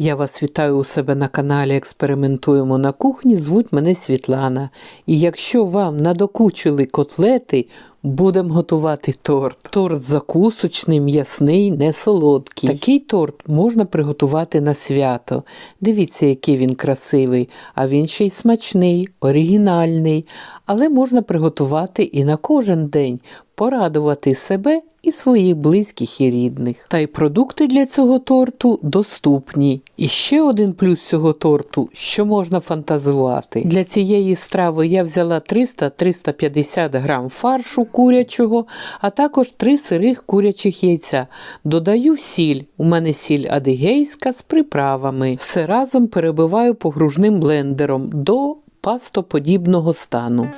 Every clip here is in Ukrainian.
Я вас вітаю у себе на каналі Експериментуємо на кухні. Звуть мене Світлана. І якщо вам надокучили котлети, будемо готувати торт. Торт закусочний, м'ясний, не солодкий. Такий торт можна приготувати на свято. Дивіться, який він красивий, а він ще й смачний, оригінальний. Але можна приготувати і на кожен день, порадувати себе і своїх близьких і рідних. Та й продукти для цього торту доступні. І ще один плюс цього торту, що можна фантазувати. Для цієї страви я взяла 300-350 грам фаршу курячого, а також 3 сирих курячих яйця. Додаю сіль. У мене сіль адигейська з приправами. Все разом перебиваю погружним блендером до пастоподібного стану.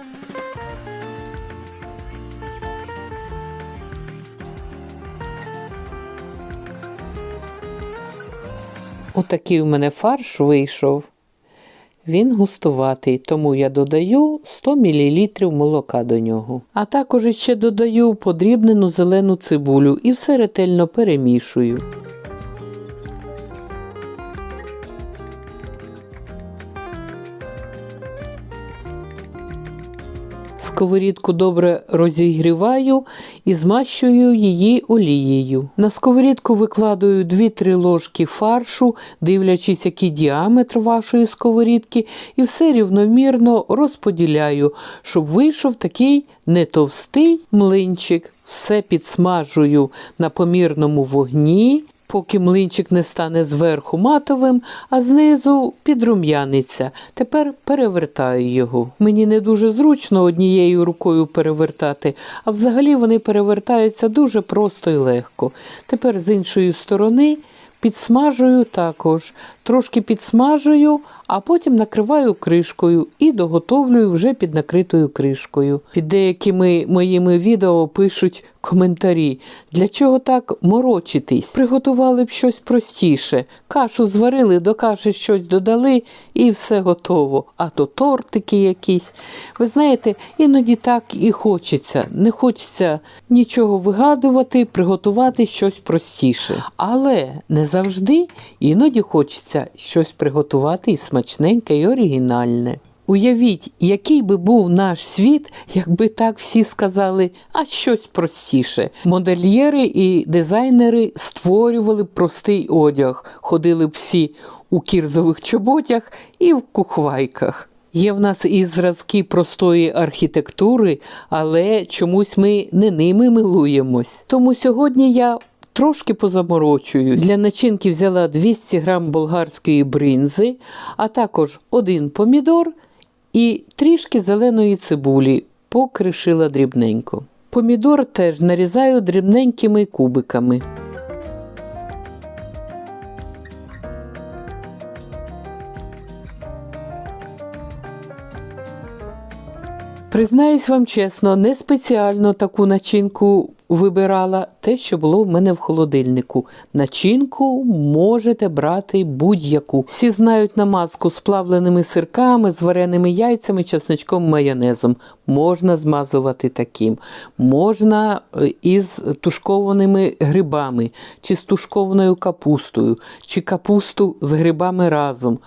Отакий у мене фарш вийшов. Він густуватий, тому я додаю 100 мл молока до нього. А також ще додаю подрібнену зелену цибулю і все ретельно перемішую. Сковорідку добре розігріваю і змащую її олією. На сковорідку викладаю 2-3 ложки фаршу, дивлячись, який діаметр вашої сковорідки, і все рівномірно розподіляю, щоб вийшов такий не товстий млинчик. Все підсмажую на помірному вогні поки млинчик не стане зверху матовим, а знизу підрум'яниться. Тепер перевертаю його. Мені не дуже зручно однією рукою перевертати, а взагалі вони перевертаються дуже просто і легко. Тепер з іншої сторони підсмажую також, трошки підсмажую, а потім накриваю кришкою і доготовлюю вже під накритою кришкою. Під деякими моїми відео пишуть коментарі, для чого так морочитись? Приготували б щось простіше. Кашу зварили, до каші щось додали і все готово. А то тортики якісь. Ви знаєте, іноді так і хочеться. Не хочеться нічого вигадувати, приготувати щось простіше. Але не завжди іноді хочеться щось приготувати і смачненьке, і оригінальне. Уявіть, який би був наш світ, якби так всі сказали, а щось простіше. Модельєри і дизайнери створювали простий одяг, ходили б всі у кірзових чоботях і в кухвайках. Є в нас і зразки простої архітектури, але чомусь ми не ними милуємось. Тому сьогодні я трошки позаморочую. Для начинки взяла 200 грам болгарської бринзи, а також один помідор і трішки зеленої цибулі покришила дрібненько. Помідор теж нарізаю дрібненькими кубиками. Признаюсь вам чесно, не спеціально таку начинку вибирала те, що було в мене в холодильнику. Начинку можете брати будь-яку. Всі знають намазку з плавленими сирками, з вареними яйцями, чесночком, майонезом. Можна змазувати таким. Можна е, із тушкованими грибами, чи з тушкованою капустою, чи капусту з грибами разом.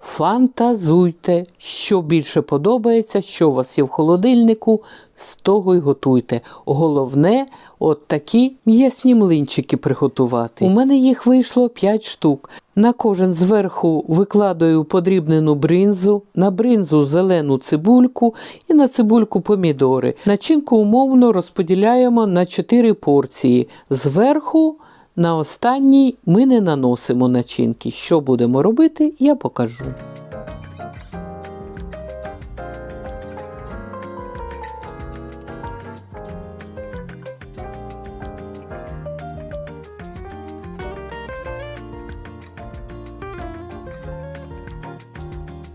Фантазуйте, що більше подобається, що у вас є в холодильнику, з того й готуйте. Головне, от такі м'ясні млинчики приготувати. У мене їх вийшло 5 штук. На кожен зверху викладаю подрібнену бринзу, на бринзу зелену цибульку і на цибульку помідори. Начинку умовно розподіляємо на 4 порції. Зверху на останній ми не наносимо начинки. Що будемо робити, я покажу.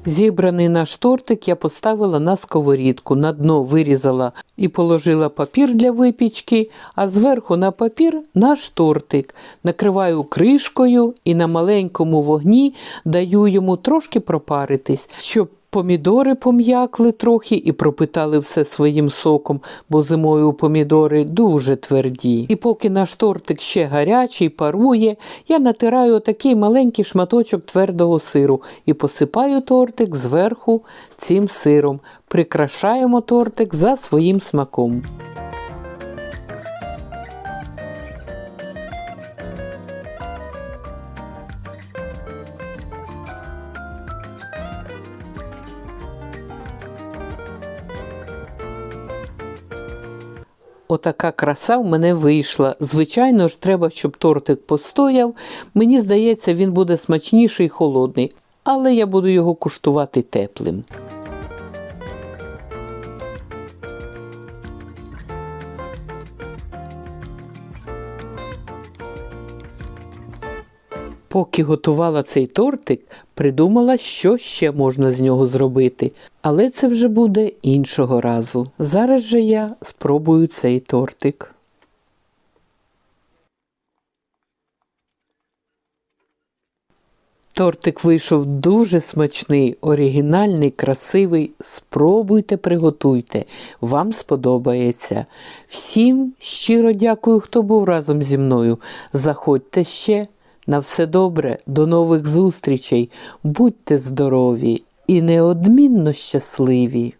Зібраний наш тортик я поставила на сковорідку, на дно вирізала і положила папір для випічки, а зверху на папір наш тортик. Накриваю кришкою і на маленькому вогні даю йому трошки пропаритись, щоб Помідори пом'якли трохи і пропитали все своїм соком, бо зимою помідори дуже тверді. І поки наш тортик ще гарячий, парує, я натираю такий маленький шматочок твердого сиру і посипаю тортик зверху цим сиром. Прикрашаємо тортик за своїм смаком. Отака краса в мене вийшла. Звичайно ж, треба, щоб тортик постояв. Мені здається, він буде смачніший і холодний, але я буду його куштувати теплим. Поки готувала цей тортик, придумала, що ще можна з нього зробити. Але це вже буде іншого разу. Зараз же я спробую цей тортик. Тортик вийшов дуже смачний, оригінальний, красивий. Спробуйте, приготуйте. Вам сподобається. Всім щиро дякую, хто був разом зі мною. Заходьте ще. На все добре, до нових зустрічей. Будьте здорові і неодмінно щасливі.